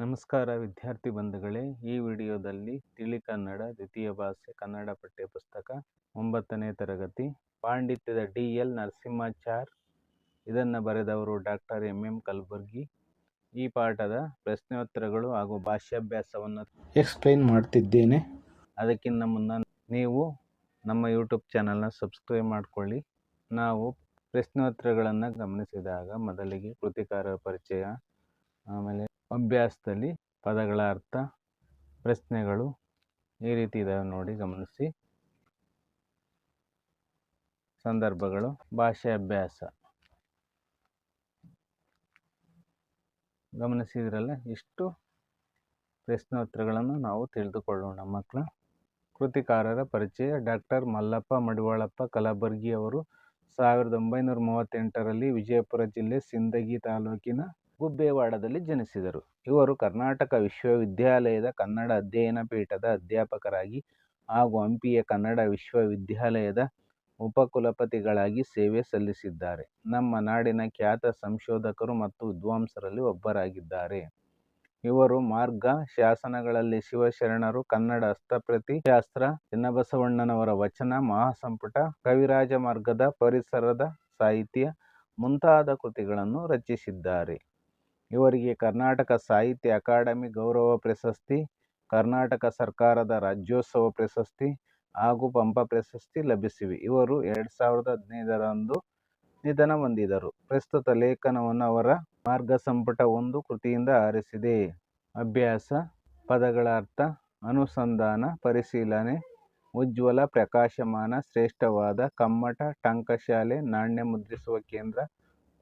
ನಮಸ್ಕಾರ ವಿದ್ಯಾರ್ಥಿ ಬಂಧುಗಳೇ. ಈ ವಿಡಿಯೋದಲ್ಲಿ ತಿಳಿ ಕನ್ನಡ ದ್ವಿತೀಯ ಭಾಷೆ ಕನ್ನಡ ಪಠ್ಯಪುಸ್ತಕ ಒಂಬತ್ತನೇ ತರಗತಿ ಪಾಂಡಿತ್ಯದ ಡಿ ಎಲ್ ನರಸಿಂಹಾಚಾರ್ ಇದನ್ನು ಬರೆದವರು ಡಾಕ್ಟರ್ ಎಂ ಎಂ ಕಲಬುರ್ಗಿ. ಈ ಪಾಠದ ಪ್ರಶ್ನೋತ್ತರಗಳು ಹಾಗೂ ಭಾಷ್ಯಾಭ್ಯಾಸವನ್ನು ಎಕ್ಸ್ಪ್ಲೈನ್ ಮಾಡ್ತಿದ್ದೇನೆ. ಅದಕ್ಕಿಂತ ಮುನ್ನ ನೀವು ನಮ್ಮ ಯೂಟ್ಯೂಬ್ ಚಾನಲ್ನ ಸಬ್ಸ್ಕ್ರೈಬ್ ಮಾಡಿಕೊಳ್ಳಿ. ನಾವು ಪ್ರಶ್ನೋತ್ತರಗಳನ್ನು ಗಮನಿಸಿದಾಗ ಮೊದಲಿಗೆ ಕೃತಿಕಾರರ ಪರಿಚಯ ಆಮೇಲೆ ಅಭ್ಯಾಸದಲ್ಲಿ ಪದಗಳ ಅರ್ಥ ಪ್ರಶ್ನೆಗಳು ಈ ರೀತಿ ಇದಾವೆ ನೋಡಿ, ಗಮನಿಸಿ. ಸಂದರ್ಭಗಳು, ಭಾಷೆ ಅಭ್ಯಾಸ. ಗಮನಿಸಿದ್ರಲ್ಲ ಇಷ್ಟು ಪ್ರಶ್ನೋತ್ತರಗಳನ್ನು ನಾವು ತಿಳಿದುಕೊಳ್ಳೋಣ. ಮಕ್ಕಳ ಕೃತಿಕಾರರ ಪರಿಚಯ, ಡಾಕ್ಟರ್ ಮಲ್ಲಪ್ಪ ಮಡಿವಾಳಪ್ಪ ಕಲಬುರ್ಗಿ ಅವರು ಸಾವಿರದ ಒಂಬೈನೂರ ಮೂವತ್ತೆಂಟರಲ್ಲಿ ವಿಜಯಪುರ ಜಿಲ್ಲೆ ಸಿಂದಗಿ ತಾಲೂಕಿನ ಗುಬ್ಬೇವಾಡದಲ್ಲಿ ಜನಿಸಿದರು. ಇವರು ಕರ್ನಾಟಕ ವಿಶ್ವವಿದ್ಯಾಲಯದ ಕನ್ನಡ ಅಧ್ಯಯನ ಪೀಠದ ಅಧ್ಯಾಪಕರಾಗಿ ಹಾಗೂ ಹಂಪಿಯ ಕನ್ನಡ ವಿಶ್ವವಿದ್ಯಾಲಯದ ಉಪಕುಲಪತಿಗಳಾಗಿ ಸೇವೆ ಸಲ್ಲಿಸಿದ್ದಾರೆ. ನಮ್ಮ ನಾಡಿನ ಖ್ಯಾತ ಸಂಶೋಧಕರು ಮತ್ತು ವಿದ್ವಾಂಸರಲ್ಲಿ ಒಬ್ಬರಾಗಿದ್ದಾರೆ. ಇವರು ಮಾರ್ಗ ಶಾಸನಗಳಲ್ಲಿ ಶಿವಶರಣರು, ಕನ್ನಡ ಹಸ್ತಪ್ರತಿ ಶಾಸ್ತ್ರ ಚಿನ್ನಬಸವಣ್ಣನವರ ವಚನ, ಮಹಾಸಂಪುಟ, ಕವಿರಾಜ ಮಾರ್ಗದ ಪರಿಸರದ ಸಾಹಿತ್ಯ ಮುಂತಾದ ಕೃತಿಗಳನ್ನು ರಚಿಸಿದ್ದಾರೆ. ಇವರಿಗೆ ಕರ್ನಾಟಕ ಸಾಹಿತ್ಯ ಅಕಾಡೆಮಿ ಗೌರವ ಪ್ರಶಸ್ತಿ, ಕರ್ನಾಟಕ ಸರ್ಕಾರದ ರಾಜ್ಯೋತ್ಸವ ಪ್ರಶಸ್ತಿ ಹಾಗೂ ಪಂಪ ಪ್ರಶಸ್ತಿ ಲಭಿಸಿವೆ. ಇವರು ಎರಡು ಸಾವಿರದ ಹದಿನೈದರಂದು ನಿಧನ ಹೊಂದಿದರು. ಪ್ರಸ್ತುತ ಲೇಖನವನ್ನು ಅವರ ಮಾರ್ಗ ಸಂಪುಟ ಒಂದು ಕೃತಿಯಿಂದ ಆರಿಸಿದೆ. ಅಭ್ಯಾಸ, ಪದಗಳ ಅರ್ಥ, ಅನುಸಂಧಾನ, ಪರಿಶೀಲನೆ, ಉಜ್ವಲ, ಪ್ರಕಾಶಮಾನ, ಶ್ರೇಷ್ಠವಾದ, ಕಮ್ಮಟ, ಟಂಕಶಾಲೆ, ನಾಣ್ಯ ಮುದ್ರಿಸುವ ಕೇಂದ್ರ,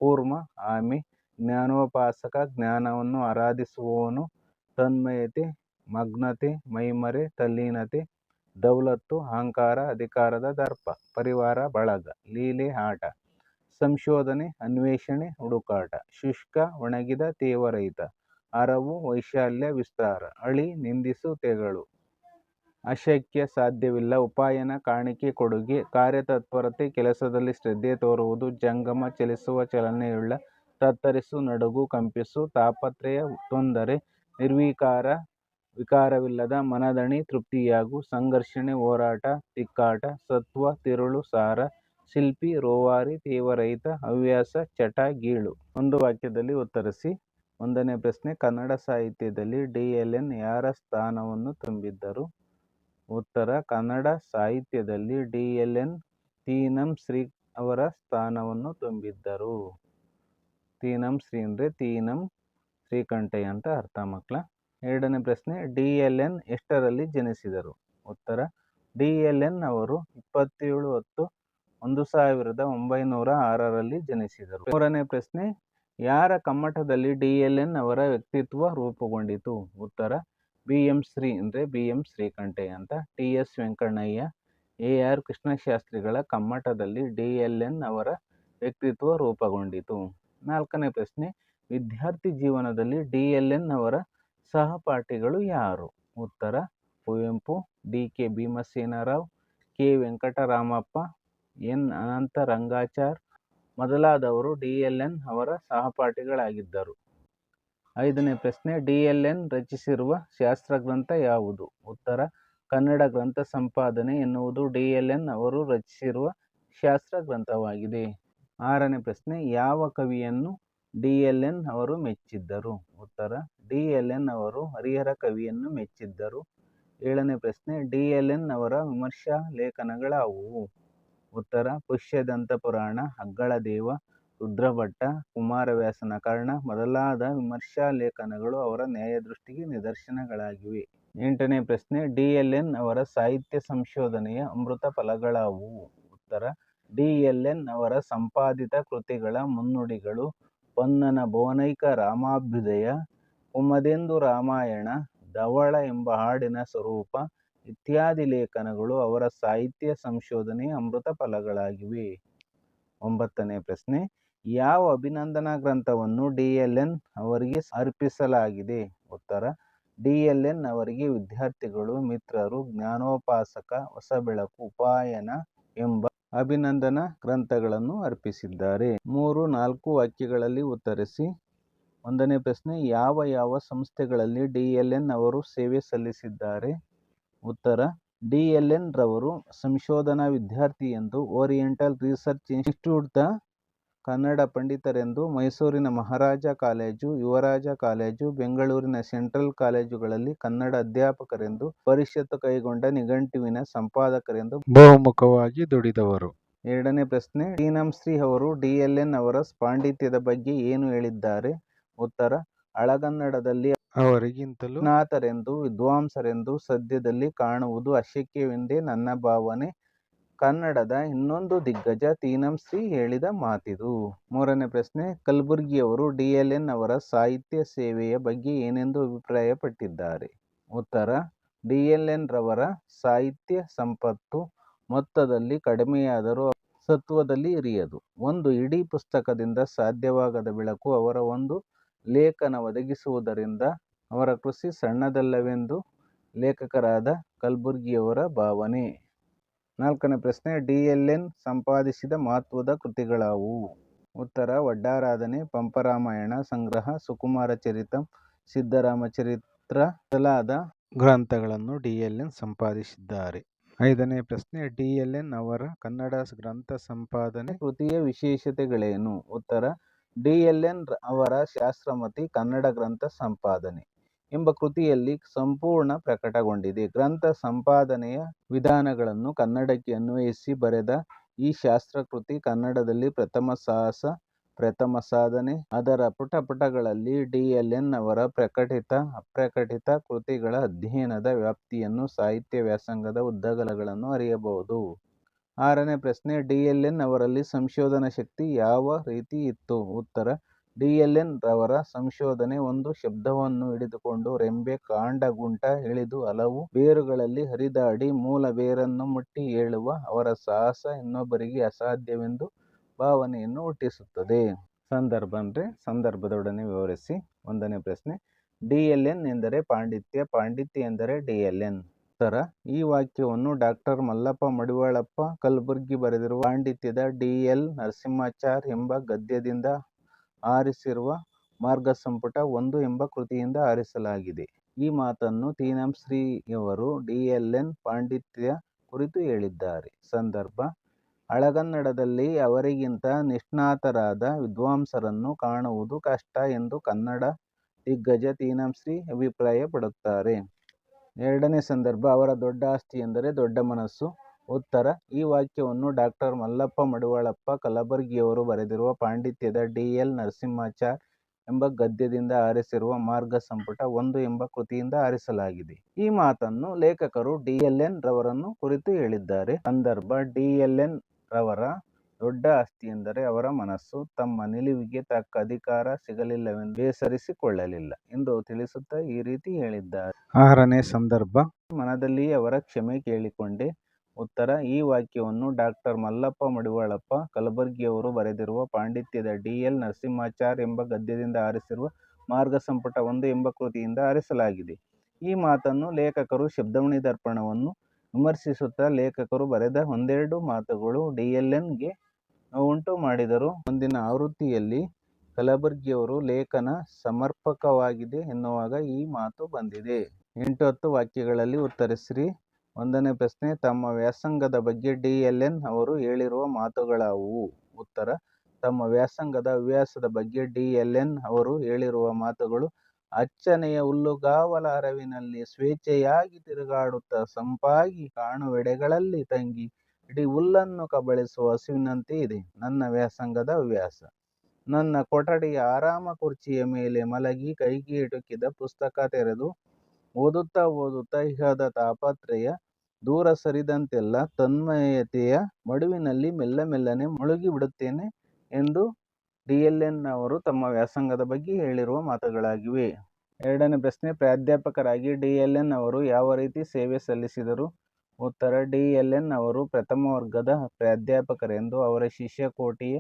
ಕೂರ್ಮ, ಆಮೆ ಜ್ಞಾನೋಪಾಸಕ, ಜ್ಞಾನವನ್ನು ಆರಾಧಿಸುವವನು ತನ್ಮಯತೆ, ಮಗ್ನತೆ, ಮೈಮರೆ, ತಲ್ಲೀನತೆ, ದೌಲತ್ತು, ಅಹಂಕಾರ, ಅಧಿಕಾರದ ದರ್ಪ, ಪರಿವಾರ, ಬಳಗ, ಲೀಲೆ, ಆಟ, ಸಂಶೋಧನೆ, ಅನ್ವೇಷಣೆ, ಹುಡುಕಾಟ, ಶುಷ್ಕ, ಒಣಗಿದ ತೇವರಹಿತ, ಅರವು, ವೈಶಾಲ್ಯ, ವಿಸ್ತಾರ, ಅಳಿ, ನಿಂದಿಸು, ತೆಗಳು. ಅಶಕ್ಯ ಸಾಧ್ಯವಿಲ್ಲ, ಉಪಾಯನ ಕಾಣಿಕೆ ಕೊಡುಗೆ, ಕಾರ್ಯತತ್ಪರತೆ, ಕೆಲಸದಲ್ಲಿ ಶ್ರದ್ಧೆ ತೋರುವುದು, ಜಂಗಮ, ಚಲಿಸುವ, ಚಲನೆಯುಳ್ಳ ತತ್ತರಿಸು, ನಡುಗು, ಕಂಪಿಸು, ತಾಪತ್ರಯ ತೊಂದರೆ, ನಿರ್ವಿಕಾರ, ವಿಕಾರವಿಲ್ಲದ ಮನದಣಿ, ತೃಪ್ತಿಯಾಗು, ಸಂಘರ್ಷಣೆ, ಹೋರಾಟ, ತಿಕ್ಕಾಟ, ಸತ್ವ, ತಿರುಳು, ಸಾರ, ಶಿಲ್ಪಿ, ರೋವಾರಿ, ತೇವರಹಿತ, ಹವ್ಯಾಸ, ಚಟ, ಗೀಳು. ಒಂದು ವಾಕ್ಯದಲ್ಲಿ ಉತ್ತರಿಸಿ. ಒಂದನೇ ಪ್ರಶ್ನೆ, ಕನ್ನಡ ಸಾಹಿತ್ಯದಲ್ಲಿ ಡಿ ಎಲ್ ಎನ್ ಯಾರ ಸ್ಥಾನವನ್ನು ತುಂಬಿದ್ದರು? ಉತ್ತರ, ಕನ್ನಡ ಸಾಹಿತ್ಯದಲ್ಲಿ D L N Teenam Shri ಅವರ ಸ್ಥಾನವನ್ನು ತುಂಬಿದ್ದರು. ತೀನಂ ಶ್ರೀ ಅಂದರೆ ತೀನಂ ಶ್ರೀಕಂಠಯ್ಯ ಅಂತ ಅರ್ಥ ಮಕ್ಕಳ ಎರಡನೇ ಪ್ರಶ್ನೆ, ಡಿ ಎಲ್ ಎನ್ ಎಷ್ಟರಲ್ಲಿ ಜನಿಸಿದರು? ಉತ್ತರ, ಡಿ ಎಲ್ ಎನ್ ಅವರು ಇಪ್ಪತ್ತೇಳು ಹತ್ತು ಒಂದು ಸಾವಿರದ ಒಂಬೈನೂರ ಆರರಲ್ಲಿ ಜನಿಸಿದರು. ಮೂರನೇ ಪ್ರಶ್ನೆ, ಯಾರ ಕಮ್ಮಟದಲ್ಲಿ ಡಿ ಎಲ್ ಎನ್ ಅವರ ವ್ಯಕ್ತಿತ್ವ ರೂಪುಗೊಂಡಿತು? ಉತ್ತರ, ಬಿ ಎಂ ಶ್ರೀ ಅಂದರೆ ಬಿ ಎಂ ಶ್ರೀಕಂಠಯ್ಯ ಅಂತ. T S Venkannaiah, A R ಕೃಷ್ಣಶಾಸ್ತ್ರಿಗಳ ಕಮ್ಮಟದಲ್ಲಿ ಡಿ ಎಲ್ ಎನ್ ಅವರ ವ್ಯಕ್ತಿತ್ವ ರೂಪುಗೊಂಡಿತು. ನಾಲ್ಕನೇ ಪ್ರಶ್ನೆ, ವಿದ್ಯಾರ್ಥಿ ಜೀವನದಲ್ಲಿ ಡಿ ಎಲ್ ಎನ್ ಅವರ ಸಹಪಾಠಿಗಳು ಯಾರು? ಉತ್ತರ, Kuvempu, D K Bhimasena Rao, K Venkataramappa, N Anantha Rangachar ಮೊದಲಾದವರು ಡಿ ಎಲ್ ಎನ್ ಅವರ ಸಹಪಾಠಿಗಳಾಗಿದ್ದರು. ಐದನೇ ಪ್ರಶ್ನೆ, ಡಿ ಎಲ್ ಎನ್ ರಚಿಸಿರುವ ಶಾಸ್ತ್ರಗ್ರಂಥ ಯಾವುದು? ಉತ್ತರ, ಕನ್ನಡ ಗ್ರಂಥ ಸಂಪಾದನೆ ಎನ್ನುವುದು ಡಿ ಎಲ್ ಎನ್ ಅವರು ರಚಿಸಿರುವ ಶಾಸ್ತ್ರ ಗ್ರಂಥವಾಗಿದೆ ಆರನೇ ಪ್ರಶ್ನೆ, ಯಾವ ಕವಿಯನ್ನು ಡಿ ಎಲ್ ಎನ್ ಅವರು ಮೆಚ್ಚಿದ್ದರು? ಉತ್ತರ ಡಿ ಎಲ್ ಎನ್ ಅವರು ಹರಿಹರ ಕವಿಯನ್ನು ಮೆಚ್ಚಿದ್ದರು. ಏಳನೇ ಪ್ರಶ್ನೆ ಡಿ ಎಲ್ ಎನ್ ಅವರ ವಿಮರ್ಶಾ ಲೇಖನಗಳಾವುವು? ಉತ್ತರ, ಪುಷ್ಯದಂತ ಪುರಾಣ ದೇವ, ರುದ್ರಭಟ್ಟ, ಕುಮಾರವ್ಯಾಸನ ಕರ್ಣ ಮೊದಲಾದ ವಿಮರ್ಶಾ ಲೇಖನಗಳು ಅವರ ನ್ಯಾಯದೃಷ್ಟಿಗೆ ನಿದರ್ಶನಗಳಾಗಿವೆ. ಎಂಟನೇ ಪ್ರಶ್ನೆ ಡಿ ಎಲ್ ಎನ್ ಅವರ ಸಾಹಿತ್ಯ ಸಂಶೋಧನೆಯ ಅಮೃತ ಫಲಗಳಾವುವು? ಉತ್ತರ ಡಿ ಎಲ್ ಎನ್ ಅವರ ಸಂಪಾದಿತ ಕೃತಿಗಳ ಮುನ್ನುಡಿಗಳು ಪೊನ್ನನ ಭುವನೈಕ ರಾಮಾಭ್ಯುದಯ ಕುಮದೆಂದು ರಾಮಾಯಣ, ಧವಳ ಎಂಬ ಹಾಡಿನ ಸ್ವರೂಪ ಇತ್ಯಾದಿ ಲೇಖನಗಳು ಅವರ ಸಾಹಿತ್ಯ ಸಂಶೋಧನೆಯ ಅಮೃತ ಫಲಗಳಾಗಿವೆ. ಒಂಬತ್ತನೇ ಪ್ರಶ್ನೆ, ಯಾವ ಅಭಿನಂದನಾ ಗ್ರಂಥವನ್ನು ಡಿ ಎಲ್ ಎನ್ ಅವರಿಗೆ ಅರ್ಪಿಸಲಾಗಿದೆ? ಉತ್ತರ, ಡಿ ಎಲ್ ಎನ್ ಅವರಿಗೆ ವಿದ್ಯಾರ್ಥಿಗಳು, ಮಿತ್ರರು, ಜ್ಞಾನೋಪಾಸಕ ಹೊಸ ಬೆಳಕು ಉಪಾಯನ ಎಂಬ ಅಭಿನಂದನಾ ಗ್ರಂಥಗಳನ್ನು ಅರ್ಪಿಸಿದ್ದಾರೆ. ಮೂರು, ನಾಲ್ಕು ವಾಕ್ಯಗಳಲ್ಲಿ ಉತ್ತರಿಸಿ, ಒಂದನೇ ಪ್ರಶ್ನೆ, ಯಾವ ಯಾವ ಸಂಸ್ಥೆಗಳಲ್ಲಿ ಡಿಎಲ್ಎನ್ ಎಲ್ ಎನ್ ಅವರು ಸೇವೆ ಸಲ್ಲಿಸಿದ್ದಾರೆ? ಉತ್ತರ ಡಿಎಲ್ಎನ್ ಎಲ್ ಎನ್ ರವರು ಸಂಶೋಧನಾ ವಿದ್ಯಾರ್ಥಿ ಎಂದು ಓರಿಯೆಂಟಲ್ ರಿಸರ್ಚ್ ಇನ್ಸ್ಟಿಟ್ಯೂಟ್ದ ಕನ್ನಡ ಪಂಡಿತರೆಂದು ಮೈಸೂರಿನ ಮಹಾರಾಜ ಕಾಲೇಜು ಯುವರಾಜ ಕಾಲೇಜು ಬೆಂಗಳೂರಿನ ಸೆಂಟ್ರಲ್ ಕಾಲೇಜುಗಳಲ್ಲಿ ಕನ್ನಡ ಅಧ್ಯಾಪಕರೆಂದು ಪರಿಷತ್ತು ಕೈಗೊಂಡ ನಿಘಂಟುವಿನ ಸಂಪಾದಕರೆಂದು ಬಹುಮುಖವಾಗಿ ದುಡಿದವರು. ಎರಡನೇ ಪ್ರಶ್ನೆ ಶ್ರೀ ಅವರು ಡಿಎಲ್ಎನ್ ಎನ್ ಅವರ ಪಾಂಡಿತ್ಯದ ಬಗ್ಗೆ ಏನು ಹೇಳಿದ್ದಾರೆ? ಉತ್ತರ ಹಳಗನ್ನಡದಲ್ಲಿ ಅವರಿಗಿಂತಲೂ ನಾಥರೆಂದು ವಿದ್ವಾಂಸರೆಂದು ಸದ್ಯದಲ್ಲಿ ಕಾಣುವುದು ಅಶಕ್ಯವೆಂದೇ ನನ್ನ ಭಾವನೆ. ಕನ್ನಡದ ಇನ್ನೊಂದು ದಿಗ್ಗಜ ಶ್ರೀ ಹೇಳಿದ ಮಾತಿದು. ಮೂರನೇ ಪ್ರಶ್ನೆ, ಕಲಬುರ್ಗಿಯವರು ಡಿ ಎಲ್ ಎನ್ ಅವರ ಸಾಹಿತ್ಯ ಸೇವೆಯ ಬಗ್ಗೆ ಏನೆಂದು ಅಭಿಪ್ರಾಯಪಟ್ಟಿದ್ದಾರೆ? ಉತ್ತರ, ಡಿ ಎಲ್ ಎನ್ ರವರ ಸಾಹಿತ್ಯ ಸಂಪತ್ತು ಮೊತ್ತದಲ್ಲಿ ಕಡಿಮೆಯಾದರೂ ಸತ್ವದಲ್ಲಿ ಹಿರಿಯದು. ಒಂದು ಇಡೀ ಪುಸ್ತಕದಿಂದ ಸಾಧ್ಯವಾಗದ ಬೆಳಕು ಅವರ ಒಂದು ಲೇಖನ ಒದಗಿಸುವುದರಿಂದ ಅವರ ಕೃಷಿ ಸಣ್ಣದಲ್ಲವೆಂದು ಲೇಖಕರಾದ ಕಲಬುರ್ಗಿಯವರ ಭಾವನೆ. ನಾಲ್ಕನೇ ಪ್ರಶ್ನೆ, ಡಿ ಎಲ್ ಎನ್ ಸಂಪಾದಿಸಿದ ಮಹತ್ವದ ಕೃತಿಗಳಾವುವು ಉತ್ತರ, ವಡ್ಡಾರಾಧನೆ, ಪಂಪರಾಮಾಯಣ, ಸಂಗ್ರಹ, ಸುಕುಮಾರ ಚರಿತಂ, ಸಿದ್ದರಾಮಚರಿತ್ರ, ಮೊದಲಾದ ಗ್ರಂಥಗಳನ್ನು ಡಿ ಎಲ್ ಎನ್ ಸಂಪಾದಿಸಿದ್ದಾರೆ. ಐದನೇ ಪ್ರಶ್ನೆ, ಡಿ ಎಲ್ ಎನ್ ಅವರ ಕನ್ನಡ ಗ್ರಂಥ ಸಂಪಾದನೆ ಕೃತಿಯ ವಿಶೇಷತೆಗಳೇನು? ಉತ್ತರ, ಡಿ ಎಲ್ ಎನ್ ಅವರ ಶಾಸ್ತ್ರಮತಿ ಕನ್ನಡ ಗ್ರಂಥ ಸಂಪಾದನೆ. ಎಂಬ ಕೃತಿಯಲ್ಲಿ ಸಂಪೂರ್ಣ ಪ್ರಕಟಗೊಂಡಿದೆ. ಗ್ರಂಥ ಸಂಪಾದನೆಯ ವಿಧಾನಗಳನ್ನು ಕನ್ನಡಕ್ಕೆ ಅನ್ವಯಿಸಿ ಬರೆದ ಈ ಶಾಸ್ತ್ರಕೃತಿ ಕನ್ನಡದಲ್ಲಿ ಪ್ರಥಮ ಸಾಹಸ, ಪ್ರಥಮ ಸಾಧನೆ, ಅದರ ಪುಟಪುಟಗಳಲ್ಲಿ ಪುಟಗಳಲ್ಲಿ ಡಿಎಲ್ಎನ್ ಎನ್ ಅವರ ಪ್ರಕಟಿತ, ಅಪ್ರಕಟಿತ ಕೃತಿಗಳ ಅಧ್ಯಯನದ ವ್ಯಾಪ್ತಿಯನ್ನು ಸಾಹಿತ್ಯ ವ್ಯಾಸಂಗದ ಉದ್ದಗಲಗಳನ್ನು ಅರಿಯಬಹುದು. ಆರನೇ ಪ್ರಶ್ನೆ ಡಿಎಲ್ಎನ್ ಎಲ್ ಎನ್ ಅವರಲ್ಲಿ ಸಂಶೋಧನಾ ಶಕ್ತಿ ಯಾವ ರೀತಿ ಇತ್ತು? ಉತ್ತರ ಡಿ ಎಲ್ ಎನ್ ರವರ ಸಂಶೋಧನೆ ಒಂದು ಶಬ್ದವನ್ನು ಹಿಡಿದುಕೊಂಡು ರೆಂಬೆ ಕಾಂಡ ಗುಂಟ ಇಳಿದು ಹಲವು ಬೇರುಗಳಲ್ಲಿ ಹರಿದಾಡಿ ಮೂಲ ಬೇರನ್ನು ಮುಟ್ಟಿ ಏಳುವ ಅವರ ಸಾಹಸ ಇನ್ನೊಬ್ಬರಿಗೆ ಅಸಾಧ್ಯವೆಂದು ಭಾವನೆಯನ್ನು ಹುಟ್ಟಿಸುತ್ತದೆ. ಸಂದರ್ಭ ಅಂದರೆ ಸಂದರ್ಭದೊಡನೆ ವಿವರಿಸಿ. ಒಂದನೇ ಪ್ರಶ್ನೆ. ಡಿ ಎಲ್ ಎನ್ ಎಂದರೆ ಪಾಂಡಿತ್ಯ ಪಾಂಡಿತ್ಯ ಎಂದರೆ ಡಿ ಎಲ್ ಎನ್ ಉತ್ತರ. ಈ ವಾಕ್ಯವನ್ನು ಡಾಕ್ಟರ್ ಮಲ್ಲಪ್ಪ ಮಡಿವಾಳಪ್ಪ ಕಲಬುರ್ಗಿ ಬರೆದಿರುವ ಪಾಂಡಿತ್ಯದ ಡಿ ಎಲ್ ನರಸಿಂಹಾಚಾರ್ ಎಂಬ ಗದ್ಯದಿಂದ ಆರಿಸಿರುವ ಮಾರ್ಗಸಂಪುಟ ಒಂದು ಎಂಬ ಕೃತಿಯಿಂದ ಆರಿಸಲಾಗಿದೆ. ಈ ಮಾತನ್ನು ತೀನಾಂಶ್ರೀಯವರು ಡಿ ಎಲ್ ಎನ್ ಪಾಂಡಿತ್ಯ ಕುರಿತು ಹೇಳಿದ್ದಾರೆ. ಸಂದರ್ಭ, ಹಳಗನ್ನಡದಲ್ಲಿ ಅವರಿಗಿಂತ ನಿಷ್ಣಾತರಾದ ವಿದ್ವಾಂಸರನ್ನು ಕಾಣುವುದು ಕಷ್ಟ ಎಂದು ಕನ್ನಡ ದಿಗ್ಗಜ ತೀನಂಶ್ರೀ ಅಭಿಪ್ರಾಯಪಡುತ್ತಾರೆ. ಎರಡನೇ ಸಂದರ್ಭ, ಅವರ ದೊಡ್ಡ ಆಸ್ತಿ ಎಂದರೆ ದೊಡ್ಡ ಮನಸ್ಸು. ಉತ್ತರ, ಈ ವಾಕ್ಯವನ್ನು ಡಾಕ್ಟರ್ ಮಲ್ಲಪ್ಪ ಮಡಿವಾಳಪ್ಪ ಕಲಬುರ್ಗಿಯವರು ಬರೆದಿರುವ ಪಾಂಡಿತ್ಯದ ಡಿ. ಎಲ್. ನರಸಿಂಹಾಚಾರ್ ಎಂಬ ಗದ್ಯದಿಂದ ಆರಿಸಿರುವ ಮಾರ್ಗ ಸಂಪುಟ ಒಂದು ಎಂಬ ಕೃತಿಯಿಂದ ಆರಿಸಲಾಗಿದೆ. ಈ ಮಾತನ್ನು ಲೇಖಕರು ಡಿ. ಎನ್. ರವರನ್ನು ಕುರಿತು ಹೇಳಿದ್ದಾರೆ. ಸಂದರ್ಭ, ಡಿ. ಎಲ್. ಎನ್. ರವರ ದೊಡ್ಡ ಆಸ್ತಿ ಎಂದರೆ ಅವರ ಮನಸ್ಸು, ತಮ್ಮ ನಿಲುವಿಗೆ ತಕ್ಕ ಅಧಿಕಾರ ಸಿಗಲಿಲ್ಲವೆಂದು ಬೇಸರಿಸಿಕೊಳ್ಳಲಿಲ್ಲ ಎಂದು ತಿಳಿಸುತ್ತಾ ಈ ರೀತಿ ಹೇಳಿದ್ದಾರೆ. ಆರನೇ ಸಂದರ್ಭ. ಮನದಲ್ಲಿಯೇ ಅವರ ಕ್ಷಮೆ ಕೇಳಿಕೊಂಡೆ. ಉತ್ತರ, ಈ ವಾಕ್ಯವನ್ನು ಡಾಕ್ಟರ್ ಮಲ್ಲಪ್ಪ ಮಡಿವಾಳಪ್ಪ ಕಲಬುರ್ಗಿಯವರು ಬರೆದಿರುವ ಪಾಂಡಿತ್ಯದ ಡಿ ಎಲ್ ನರಸಿಂಹಾಚಾರ್ ಎಂಬ ಗದ್ಯದಿಂದ ಆರಿಸಿರುವ ಮಾರ್ಗ ಸಂಪುಟ ಒಂದು ಎಂಬ ಕೃತಿಯಿಂದ ಆರಿಸಲಾಗಿದೆ. ಈ ಮಾತನ್ನು ಲೇಖಕರು ಶಬ್ದಮಣಿ ದರ್ಪಣವನ್ನು ವಿಮರ್ಶಿಸುತ್ತಾ ಲೇಖಕರು ಬರೆದ ಒಂದೆರಡು ಮಾತುಗಳು ಡಿ ಎಲ್ ಎನ್ಗೆ ಉಂಟು ಮಾಡಿದರು. ಮುಂದಿನ ಆವೃತ್ತಿಯಲ್ಲಿ ಕಲಬುರ್ಗಿಯವರು ಲೇಖನ ಸಮರ್ಪಕವಾಗಿದೆ ಎನ್ನುವಾಗ ಈ ಮಾತು ಬಂದಿದೆ. ಎಂಟು ಹತ್ತು ವಾಕ್ಯಗಳಲ್ಲಿ ಉತ್ತರಿಸಿರಿ. ಒಂದನೇ ಪ್ರಶ್ನೆ, ತಮ್ಮ ವ್ಯಾಸಂಗದ ಬಗ್ಗೆ ಡಿ ಎಲ್ ಎನ್ ಅವರು ಹೇಳಿರುವ ಮಾತುಗಳಾವುವು ಉತ್ತರ, ತಮ್ಮ ವ್ಯಾಸಂಗದ ಹವ್ಯಾಸದ ಬಗ್ಗೆ ಡಿ ಎಲ್ ಎನ್ ಅವರು ಹೇಳಿರುವ ಮಾತುಗಳು, ಅಚ್ಚನೆಯ ಹುಲ್ಲುಗಾವಲ ಅರವಿನಲ್ಲಿ ಸ್ವೇಚ್ಛೆಯಾಗಿ ತಿರುಗಾಡುತ್ತಾ ಸಂಪಾಗಿ ಕಾಣುವೆಡೆಗಳಲ್ಲಿ ತಂಗಿ, ಇಡೀ ಹುಲ್ಲನ್ನು ಕಬಳಿಸುವ ಹಸುವಿನಂತೆ ಇದೆ ನನ್ನ ವ್ಯಾಸಂಗದ ಹವ್ಯಾಸ. ನನ್ನ ಕೊಠಡಿಯ ಆರಾಮ ಕುರ್ಚಿಯ ಮೇಲೆ ಮಲಗಿ ಕೈಗೆ ಇಟುಕಿದ ಪುಸ್ತಕ ತೆರೆದು ಓದುತ್ತಾ ಓದುತ್ತಾ ಇಹದ ತಾಪತ್ರಯ ದೂರ ಸರಿದಂತೆಲ್ಲ ತನ್ಮಯತೆಯ ಮಡುವಿನಲ್ಲಿ ಮೆಲ್ಲ ಮೆಲ್ಲನೆ ಮುಳುಗಿ ಬಿಡುತ್ತೇನೆ ಎಂದು ಡಿ ಎಲ್ ಎನ್ ಅವರು ತಮ್ಮ ವ್ಯಾಸಂಗದ ಬಗ್ಗೆ ಹೇಳಿರುವ ಮಾತುಗಳಾಗಿವೆ. ಎರಡನೇ ಪ್ರಶ್ನೆ, ಪ್ರಾಧ್ಯಾಪಕರಾಗಿ ಡಿ ಎಲ್ ಎನ್ ಅವರು ಯಾವ ರೀತಿ ಸೇವೆ ಸಲ್ಲಿಸಿದರು? ಉತ್ತರ ಡಿ ಎಲ್ ಎನ್ ಅವರು ಪ್ರಥಮ ವರ್ಗದ ಪ್ರಾಧ್ಯಾಪಕರೆಂದು ಅವರ ಶಿಷ್ಯ ಕೋಟಿಯ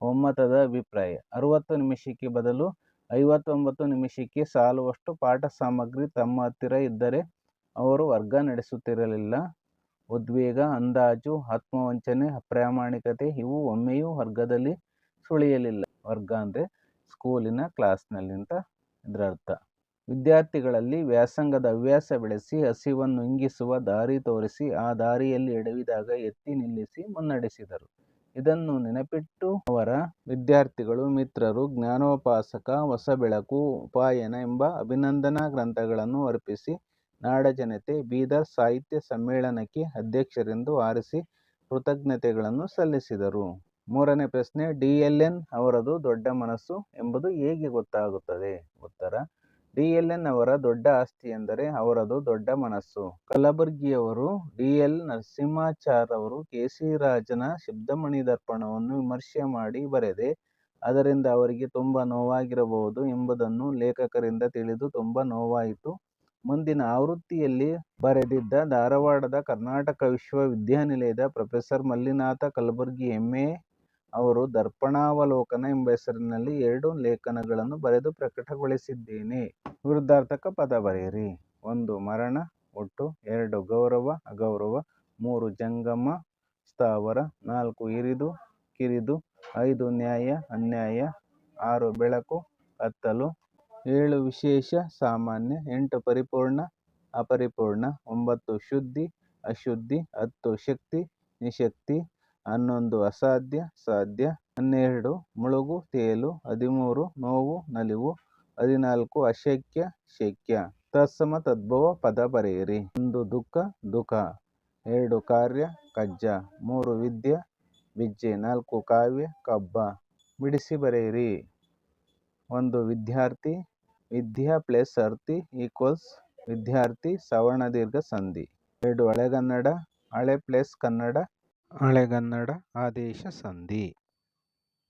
ಒಮ್ಮತದ ಅಭಿಪ್ರಾಯ. ಅರವತ್ತು ನಿಮಿಷಕ್ಕೆ ಬದಲು ಐವತ್ತೊಂಬತ್ತು ನಿಮಿಷಕ್ಕೆ ಸಾಲುವಷ್ಟು ಪಾಠ ಸಾಮಗ್ರಿ ತಮ್ಮ ಹತ್ತಿರ ಇದ್ದರೆ ಅವರು ವರ್ಗ ನಡೆಸುತ್ತಿರಲಿಲ್ಲ. ಉದ್ವೇಗ, ಅಂದಾಜು, ಆತ್ಮವಂಚನೆ, ಅಪ್ರಾಮಾಣಿಕತೆ ಇವು ಒಮ್ಮೆಯೂ ವರ್ಗದಲ್ಲಿ ಸುಳಿಯಲಿಲ್ಲ. ವರ್ಗ ಅಂದರೆ ಸ್ಕೂಲಿನ ಕ್ಲಾಸ್ನಲ್ಲಿ ಅಂತ ಇದರ ಅರ್ಥ. ವಿದ್ಯಾರ್ಥಿಗಳಲ್ಲಿ ವ್ಯಾಸಂಗದ ಹವ್ಯಾಸ ಬೆಳೆಸಿ, ಹಸಿವನ್ನು ಇಂಗಿಸುವ ದಾರಿ ತೋರಿಸಿ, ಆ ದಾರಿಯಲ್ಲಿ ಎಡವಿದಾಗ ಎತ್ತಿ ನಿಲ್ಲಿಸಿ ಮುನ್ನಡೆಸಿದರು. ಇದನ್ನು ನೆನಪಿಟ್ಟು ಅವರ ವಿದ್ಯಾರ್ಥಿಗಳು, ಮಿತ್ರರು, ಜ್ಞಾನೋಪಾಸಕ ಹೊಸ ಬೆಳಕು ಉಪಾಯನ ಎಂಬ ಅಭಿನಂದನಾ ಗ್ರಂಥಗಳನ್ನು ಅರ್ಪಿಸಿ ನಾಡ ಜನತೆ ಬೀದರ್ ಸಾಹಿತ್ಯ ಸಮ್ಮೇಳನಕ್ಕೆ ಅಧ್ಯಕ್ಷರೆಂದು ಆರಿಸಿ ಕೃತಜ್ಞತೆಗಳನ್ನು ಸಲ್ಲಿಸಿದರು. ಮೂರನೇ ಪ್ರಶ್ನೆ, ಡಿ ಎಲ್ ಎನ್ ಅವರದು ದೊಡ್ಡ ಮನಸ್ಸು ಎಂಬುದು ಹೇಗೆ ಗೊತ್ತಾಗುತ್ತದೆ? ಉತ್ತರ, ಡಿ ಎಲ್ ಎನ್ ಅವರ ದೊಡ್ಡ ಆಸ್ತಿ ಎಂದರೆ ಅವರದು ದೊಡ್ಡ ಮನಸ್ಸು. ಕಲಬುರ್ಗಿಯವರು ಡಿ ಎಲ್ ನರಸಿಂಹಾಚಾರ್ ಅವರು ಕೆ ಸಿ ರಾಜನ ಶಬ್ದಮಣಿ ದರ್ಪಣವನ್ನು ವಿಮರ್ಶೆ ಮಾಡಿ ಬರೆದೆ, ಅದರಿಂದ ಅವರಿಗೆ ತುಂಬ ನೋವಾಗಿರಬಹುದು ಎಂಬುದನ್ನು ಲೇಖಕರಿಂದ ತಿಳಿದು ತುಂಬ ನೋವಾಯಿತು. ಮುಂದಿನ ಆವೃತ್ತಿಯಲ್ಲಿ ಬರೆದಿದ್ದ ಧಾರವಾಡದ ಕರ್ನಾಟಕ ವಿಶ್ವವಿದ್ಯಾನಿಲಯದ ಪ್ರೊಫೆಸರ್ ಮಲ್ಲಿನಾಥ ಕಲಬುರ್ಗಿ ಎಂ.ಎ. ಅವರು ದರ್ಪಣಾವಲೋಕನ ಎಂಬ ಹೆಸರಿನಲ್ಲಿ ಎರಡು ಲೇಖನಗಳನ್ನು ಬರೆದು ಪ್ರಕಟಗೊಳಿಸಿದ್ದೇನೆ. ವಿರುದ್ಧಾರ್ಥಕ ಪದ ಬರೆಯಿರಿ. ಒಂದು ಮರಣ, ಒಟ್ಟು. ಎರಡು ಗೌರವ, ಅಗೌರವ. ಮೂರು ಜಂಗಮ, ಸ್ಥಾವರ. ನಾಲ್ಕು ಇರಿದು, ಕಿರಿದು. ಐದು ನ್ಯಾಯ, ಅನ್ಯಾಯ. ಆರು ಬೆಳಕು, ಕತ್ತಲು. ಏಳು ವಿಶೇಷ, ಸಾಮಾನ್ಯ. ಎಂಟು ಪರಿಪೂರ್ಣ, ಅಪರಿಪೂರ್ಣ. ಒಂಬತ್ತು ಶುದ್ಧಿ, ಅಶುದ್ಧಿ. ಹತ್ತು ಶಕ್ತಿ, ನಿಶಕ್ತಿ. ಹನ್ನೊಂದು ಅಸಾಧ್ಯ, ಸಾಧ್ಯ. ಹನ್ನೆರಡು ಮುಳುಗು, ತೇಲು. ಹದಿಮೂರು ನೋವು, ನಲಿವು. ಹದಿನಾಲ್ಕು ಅಶಕ್ಯ, ಶಕ್ಯ. ತತ್ಸಮ ತದ್ಭವ ಪದ ಬರೆಯಿರಿ. ಒಂದು ದುಃಖ, ದುಃಖ. ಎರಡು ಕಾರ್ಯ, ಕಜ್ಜ. ಮೂರು ವಿದ್ಯೆ, ವಿಜ್ಜೆ ನಾಲ್ಕು ಕಾವ್ಯ, ಕಬ್ಬ. ಬಿಡಿಸಿ ಬರೆಯಿರಿ. ಒಂದು ವಿದ್ಯಾರ್ಥಿ, ವಿದ್ಯಾ ಪ್ಲಸ್ ಅರ್ಥಿ ಈಕ್ವಲ್ಸ್ ವಿದ್ಯಾರ್ಥಿ ಸವರ್ಣದೀರ್ಘ ಸಂಧಿ. ಎರಡು ಹಳೆಗನ್ನಡ, ಹಳೆ ಪ್ಲಸ್ ಕನ್ನಡ ಹಳೆಗನ್ನಡ ಆದೇಶ ಸಂಧಿ.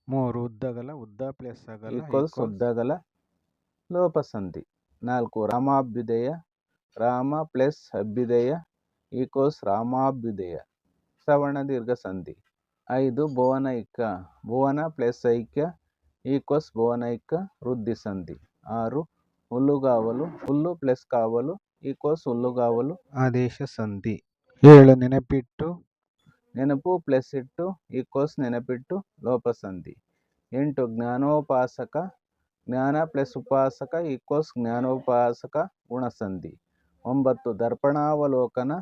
ಮೂರು ಉದ್ದಗಲ, ಉದ್ದ ಪ್ಲಸ್ ಅಗಲ ಈಕ್ವಲ್ಸ್ ಉದ್ದಗಲ ಲೋಪ ಸಂಧಿ. ನಾಲ್ಕು ರಾಮಾಭ್ಯುದಯ, ರಾಮ ಪ್ಲಸ್ ಅಭ್ಯುದಯ ಈಕ್ವಲ್ಸ್ ರಾಮಾಭ್ಯುದಯ ಸವರ್ಣದೀರ್ಘ ಸಂಧಿ. ಐದು ಭುವನೈಕ್ಯ, ಭುವನ ಪ್ಲಸ್ ಐಕ್ಯ ಈಕ್ವಲ್ಸ್ ಭುವನೈಕ್ಯ ವೃದ್ಧಿ ಸಂಧಿ. ಆರು ಹುಲ್ಲುಗಾವಲು, ಹುಲ್ಲು ಪ್ಲಸ್ ಕಾವಲು ಈಕ್ವಲ್ಸ್ ಹುಲ್ಲುಗಾವಲು ಆದೇಶ ಸಂಧಿ. ಏಳು ನೆನಪಿಟ್ಟು, ನೆನಪು ಪ್ಲಸ್ ಇಟ್ಟು ಈಕ್ವಲ್ಸ್ ನೆನಪಿಟ್ಟು ಲೋಪ ಸಂಧಿ. ಎಂಟು ಜ್ಞಾನೋಪಾಸಕ, ಜ್ಞಾನ ಪ್ಲಸ್ ಉಪಾಸಕ ಈಕ್ವಲ್ಸ್ ಜ್ಞಾನೋಪಾಸಕ ಗುಣಸಂಧಿ. ಒಂಬತ್ತು ದರ್ಪಣಾವಲೋಕನ,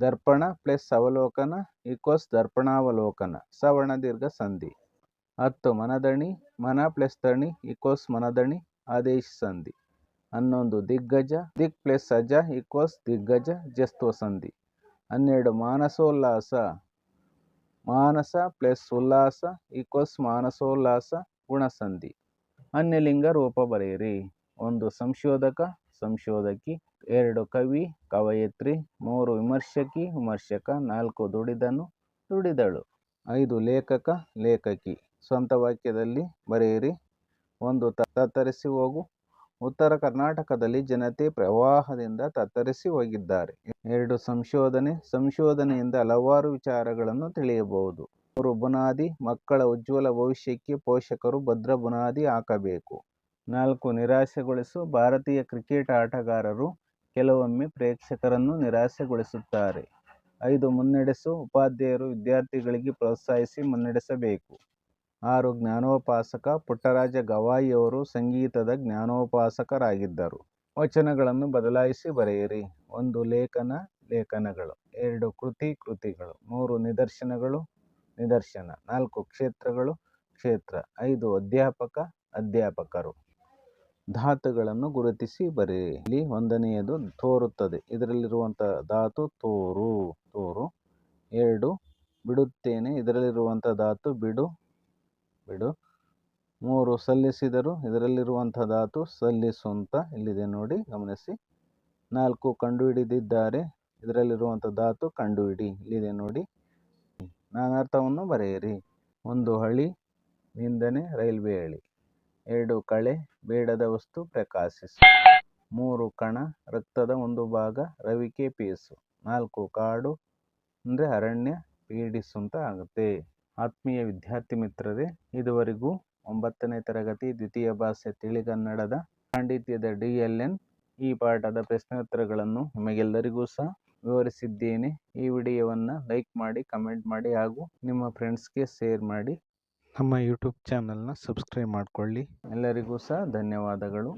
ದರ್ಪಣ ಪ್ಲಸ್ ಅವಲೋಕನ ಈಕ್ವಲ್ಸ್ ದರ್ಪಣಾವಲೋಕನ ಸವರ್ಣದೀರ್ಘ ಸಂಧಿ. ಹತ್ತು ಮನದಣಿ, ಮನ ಪ್ಲಸ್ ದಣಿ ಈಕ್ವಲ್ಸ್ ಮನದಣಿ ಆದೇಶ ಸಂಧಿ. ಹನ್ನೊಂದು ದಿಗ್ಗಜ, ದಿಗ್ ಪ್ಲಸ್ ಅಜ ಈಕ್ವಲ್ಸ್ ದಿಗ್ಗಜ ಜಸ್ತ್ವ ಸಂಧಿ. ಹನ್ನೆರಡು ಮಾನಸೋಲ್ಲಾಸ, ಮಾನಸ ಪ್ಲಸ್ ಉಲ್ಲಾಸ ಈಕ್ವಲ್ಸ್ ಮಾನಸೋಲ್ಲಾಸ ಗುಣಸಂಧಿ. ಅನ್ಯಲಿಂಗ ರೂಪ ಬರೆಯಿರಿ. ಒಂದು ಸಂಶೋಧಕ, ಸಂಶೋಧಕಿ. ಎರಡು ಕವಿ, ಕವಯತ್ರಿ. ಮೂರು ವಿಮರ್ಶಕಿ, ವಿಮರ್ಶಕ. ನಾಲ್ಕು ದುಡಿದನು, ದುಡಿದಳು. ಐದು ಲೇಖಕ, ಲೇಖಕಿ. ಸ್ವಂತ ವಾಕ್ಯದಲ್ಲಿ ಬರೆಯಿರಿ. ಒಂದು ತತ್ತರಿಸಿ ಹೋಗು. ಉತ್ತರ ಕರ್ನಾಟಕದಲ್ಲಿ ಜನತೆ ಪ್ರವಾಹದಿಂದ ತತ್ತರಿಸಿ ಹೋಗಿದ್ದಾರೆ. ಎರಡು ಸಂಶೋಧನೆ, ಸಂಶೋಧನೆಯಿಂದ ಹಲವಾರು ವಿಚಾರಗಳನ್ನು ತಿಳಿಯಬಹುದು. ಮೂರು ಬುನಾದಿ, ಮಕ್ಕಳ ಉಜ್ವಲ ಭವಿಷ್ಯಕ್ಕೆ ಪೋಷಕರು ಭದ್ರ ಬುನಾದಿ ಹಾಕಬೇಕು. ನಾಲ್ಕು ನಿರಾಸೆಗೊಳಿಸು, ಭಾರತೀಯ ಕ್ರಿಕೆಟ್ ಆಟಗಾರರು ಕೆಲವೊಮ್ಮೆ ಪ್ರೇಕ್ಷಕರನ್ನು ನಿರಾಸೆಗೊಳಿಸುತ್ತಾರೆ. ಐದು ಮುನ್ನಡೆಸು, ಉಪಾಧ್ಯಾಯರು ವಿದ್ಯಾರ್ಥಿಗಳಿಗೆ ಪ್ರೋತ್ಸಾಹಿಸಿ ಮುನ್ನಡೆಸಬೇಕು. ಆರು ಜ್ಞಾನೋಪಾಸಕ, ಪುಟ್ಟರಾಜ ಗವಾಯಿಯವರು ಸಂಗೀತದ ಜ್ಞಾನೋಪಾಸಕರಾಗಿದ್ದರು. ವಚನಗಳನ್ನು ಬದಲಾಯಿಸಿ ಬರೆಯಿರಿ. ಒಂದು ಲೇಖನ, ಲೇಖನಗಳು. ಎರಡು ಕೃತಿ, ಕೃತಿಗಳು. ಮೂರು ನಿದರ್ಶನಗಳು, ನಿದರ್ಶನ. ನಾಲ್ಕು ಕ್ಷೇತ್ರಗಳು, ಕ್ಷೇತ್ರ. ಐದು ಅಧ್ಯಾಪಕ, ಅಧ್ಯಾಪಕರು. ಧಾತುಗಳನ್ನು ಗುರುತಿಸಿ ಬರೆಯಿರಿ. ಇಲ್ಲಿ ಒಂದನೆಯದು ತೋರುತ್ತದೆ. ಇದರಲ್ಲಿರುವಂಥ ಧಾತು ತೋರು, ತೋರು. ಎರಡು ಬಿಡುತ್ತೇನೆ. ಇದರಲ್ಲಿರುವಂಥ ಧಾತು ಬಿಡು, ಬಿಡು. ಮೂರು ಸಲ್ಲಿಸಿದರು. ಇದರಲ್ಲಿರುವಂಥ ಧಾತು ಸಲ್ಲಿಸು ಅಂತ ಇಲ್ಲಿದೆ ನೋಡಿ ಗಮನಿಸಿ. ನಾಲ್ಕು ಕಂಡುಹಿಡಿದಿದ್ದಾರೆ. ಇದರಲ್ಲಿರುವಂಥ ಧಾತು ಕಂಡುಹಿಡಿ ಇಲ್ಲಿದೆ ನೋಡಿ. ನಾನಾರ್ಥವನ್ನು ಬರೆಯಿರಿ. ಒಂದು ಹಳಿ, ನಿಂದನೆ, ರೈಲ್ವೆ ಹಳಿ. ಎರಡು ಕಳೆ, ಬೇಡದ ವಸ್ತು, ಪ್ರಕಾಶಿಸು. ಮೂರು ಕಣ, ರಕ್ತದ ಒಂದು ಭಾಗ, ರವಿಕೆ ಪೀಸು. ನಾಲ್ಕು ಕಾಡು ಅಂದರೆ ಅರಣ್ಯ, ಪೀಡಿಸು ಅಂತ ಆಗುತ್ತೆ. ಆತ್ಮೀಯ ವಿದ್ಯಾರ್ಥಿ ಮಿತ್ರರೇ, ಇದುವರೆಗೂ ಒಂಬತ್ತನೇ ತರಗತಿ ದ್ವಿತೀಯ ಭಾಷೆ ತಿಳಿಗನ್ನಡದ ಪಾಂಡಿತ್ಯದ ಡಿ ಎಲ್ ಎನ್ ಈ ಪಾಠದ ಪ್ರಶ್ನೋತ್ತರಗಳನ್ನು ನಿಮಗೆಲ್ಲರಿಗೂ ಸಹ ವಿವರಿಸಿದ್ದೇನೆ. ಈ ವಿಡಿಯೋವನ್ನು ಲೈಕ್ ಮಾಡಿ, ಕಮೆಂಟ್ ಮಾಡಿ ಹಾಗೂ ನಿಮ್ಮ ಫ್ರೆಂಡ್ಸ್ಗೆ ಶೇರ್ ಮಾಡಿ. ನಮ್ಮ ಯೂಟ್ಯೂಬ್ ಚಾನಲ್ನ ಸಬ್ಸ್ಕ್ರೈಬ್ ಮಾಡಿಕೊಳ್ಳಿ ಎಲ್ಲರಿಗೂ ಸಹ ಧನ್ಯವಾದಗಳು